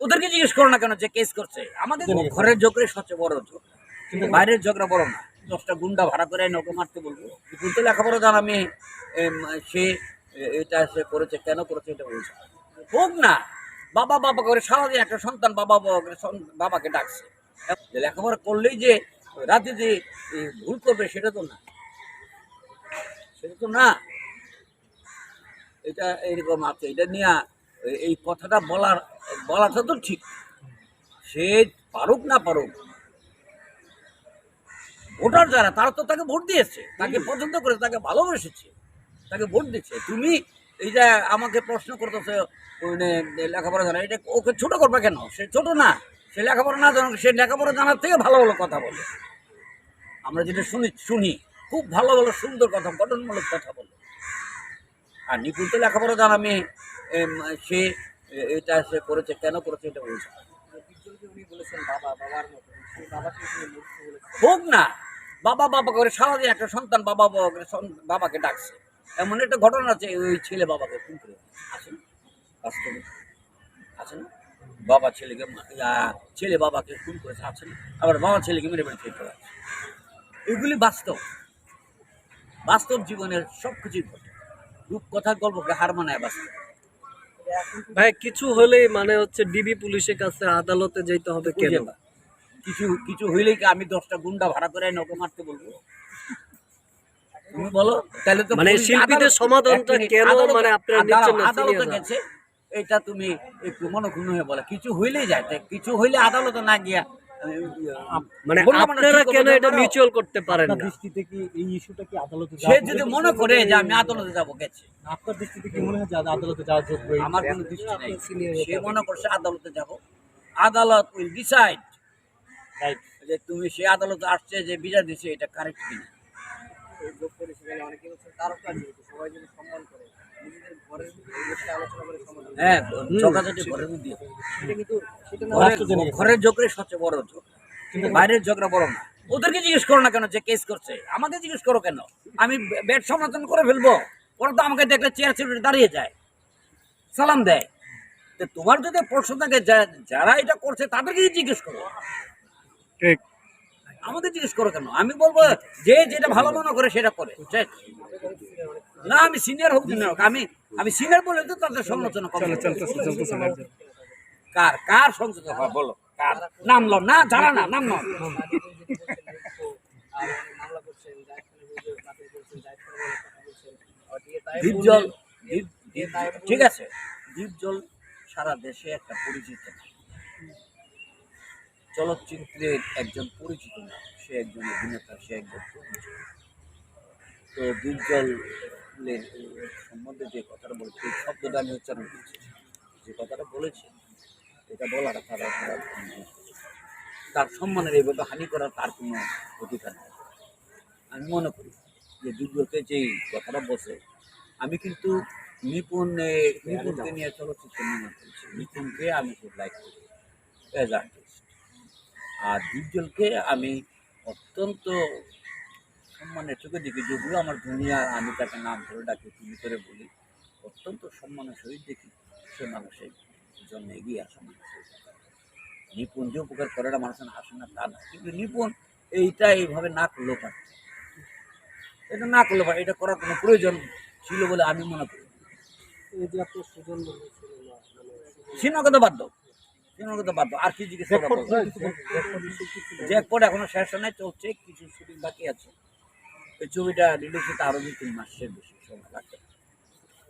ওদেরকে জিজ্ঞেস করো না কেন যে কেস করছে? আমাদের ঘরের ঝগড়ে সবচেয়ে বড় ঝগড়া। বাইরের ঝগড়া বড় না। দশটা গুন্ডা ভাড়া করে নৌকা মারতে বলব। কিন্তু লেখাপড়া জানা মেয়ে সে এটা সে করেছে কেন করেছে এটা বলছে হোক না বাবা বাবা করে সারাদিন একটা সন্তান বাবা বাবা করে বাবাকে ডাকছে। লেখাপড়া করলেই যে রাতে যে ভুল করবে সেটা তো না। সেটা তো না। এটা এরকম আছে। এটা নিয়ে এই কথাটা বলার বলাটা তো ঠিক। সে পারুক না পারুক ভোটার যারা তারা তো তাকে ভোট দিয়েছে তাকে পছন্দ করে তাকে ভালোবেসেছে তাকে ভোট দিচ্ছে তুমি এই যে আমাকে প্রশ্ন করতেছে মানে লেখাপড়া জানা এটা ওকে ছোট করবে কেন? সে ছোট না সে লেখাপড়া না জানো সে লেখাপড়া জানার থেকে ভালো ভালো কথা বলে। আমরা যেটা শুনি শুনি খুব ভালো ভালো সুন্দর কথা গঠনমূলক কথা বলে। আর নিপুণ তো লেখাপড়া জানা মেয়ে সে এটা সে করেছে, কেন করেছে এটা বলছে হোক না, বাবা বাবা করে সারাদিন একটা সন্তান বাবা বাবা করে বাবাকে ডাকছে। এমন একটা ঘটনা আছে, ওই ছেলে বাবাকে খুন করে। আছে না? বাস্তবে আছে বাবা ছেলেকে ছেলে বাবাকে খুন করেছে, আছে আবার বাবা ছেলেকে মেরে মেরে খেয়ে চলে এগুলি বাস্তব। বাস্তব জীবনের সব কিছুই ঘটে। রূপকথার গল্পকে হার মানায় বাস্তব। ভাই কিছু হলেই মানে হচ্ছে ডিবি পুলিশের কাছে আদালতে যেতে হবে কেন? কিছু কিছু হইলেই কি আমি দশটা গুন্ডা ভাড়া করে নৌকা মারতে বলব? তুমি বলো তাহলে তো মানে শিল্পীদের সমাধানটা কেন মানে আপনারা নিচ্ছেন না আদালতে গেছে এটা তুমি একটু মনক্ষুণ্ণ হয়ে বলে। কিছু হইলেই যায় কিছু হইলে আদালতে না গিয়া মানে আপনারা কেন এটা মিউচুয়াল করতে পারেন না? দৃষ্টিতে কি এই ইস্যুটা কি আদালতে সে যদি মনে করে যে আমি আদালতে যাব গেছে। আপনার দৃষ্টিতে কি মনে হয় যে আদালতে যাওয়ার যোগ্য আমার কোনো দৃষ্টি নেই। সে মনে করছে আদালতে যাব। আদালত উইল ডিসাইড Right. যে তুমি সে আদালতে আসছে যে বিচার দিচ্ছে এটা কারেক্ট কিনা। হ্যাঁ ঝগড়াঝাটি ঘরের মধ্যে ঘরের- ঘরের সবচেয়ে বড় ঝগড়া বাইরের ঝগড়া বড় না। ওদেরকে জিজ্ঞেস করো না কেন যে কেস করছে? আমাকে জিজ্ঞেস করো কেন? আমি ব্যাট সমাধান করে ফেলব। ওরা তো আমাকে দেখলে চেয়ার চেয়ার দাঁড়িয়ে যায়। সালাম দেয়। তো তোমার যদি প্রশ্ন থাকে যারা এটা করছে তাদেরকেই জিজ্ঞেস করো। ঠিক। আমাদের জিজ্ঞেস করো কেন? আমি বলব যে যেটা ভালো মনে করে সেটা করে না আমি সিনিয়র হোক junior হোক আমি আমি সিনিয়র বলে তো তাদের সমালোচনা করব কার কার সংযোজন হয় বলো। কার? নাম লো না জানা না নাম নাও দ্বীপ- দ্বীপ- ঠিক আছে। দ্বীপজল সারা দেশে একটা পরিচিত। চলচ্চিত্রের একজন পরিচিত নাম সে একজন অভিনেতা, সে একজন পরিচিত তো দ্বীপজলের সম্বন্ধে যে কথাটা বলেছে, এই শব্দটা আমি উচ্চারণ করছি যে কথাটা বলেছে, এটা বলাটা তারা তারা তার সম্মানের এইভাবে হানি করার তার কোনো অধিকার নেই। আমি মনে করি যে দুর্গকে যেই কথাটা বসে আমি কিন্তু নিপুণে, নিপুণকে নিয়ে চলচ্চিত্র নির্মাণ করেছি। নিপুণকে আমি খুব লাইক করি। অ্যাজ আর্টিস্ট আর দুর্জলকে আমি অত্যন্ত সম্মানের চোখে দেখি যদিও আমার দুনিয়ার আমি তাকে নাম ধরে ডাকি তুমি করে বলি অত্যন্ত সম্মানের সহিত দেখি সে মানুষের জন্য এগিয়ে আসা মানুষের নিপুণ যে উপকার করে না মানুষের হাসে না তা না কিন্তু নিপুণ এইটা এইভাবে না করলেও পারে এটা না করলে পারে এটা করার কোনো প্রয়োজন ছিল বলে আমি মনে করি। এই যে আপনার আর কি জিজ্ঞেস জ্যাকপট এখনও শেষ নাই চলছে কিছু শুটিং বাকি আছে। এই ছবিটা রিলিজ হতে আরও দু তিন মাসের বেশি সময় লাগবে।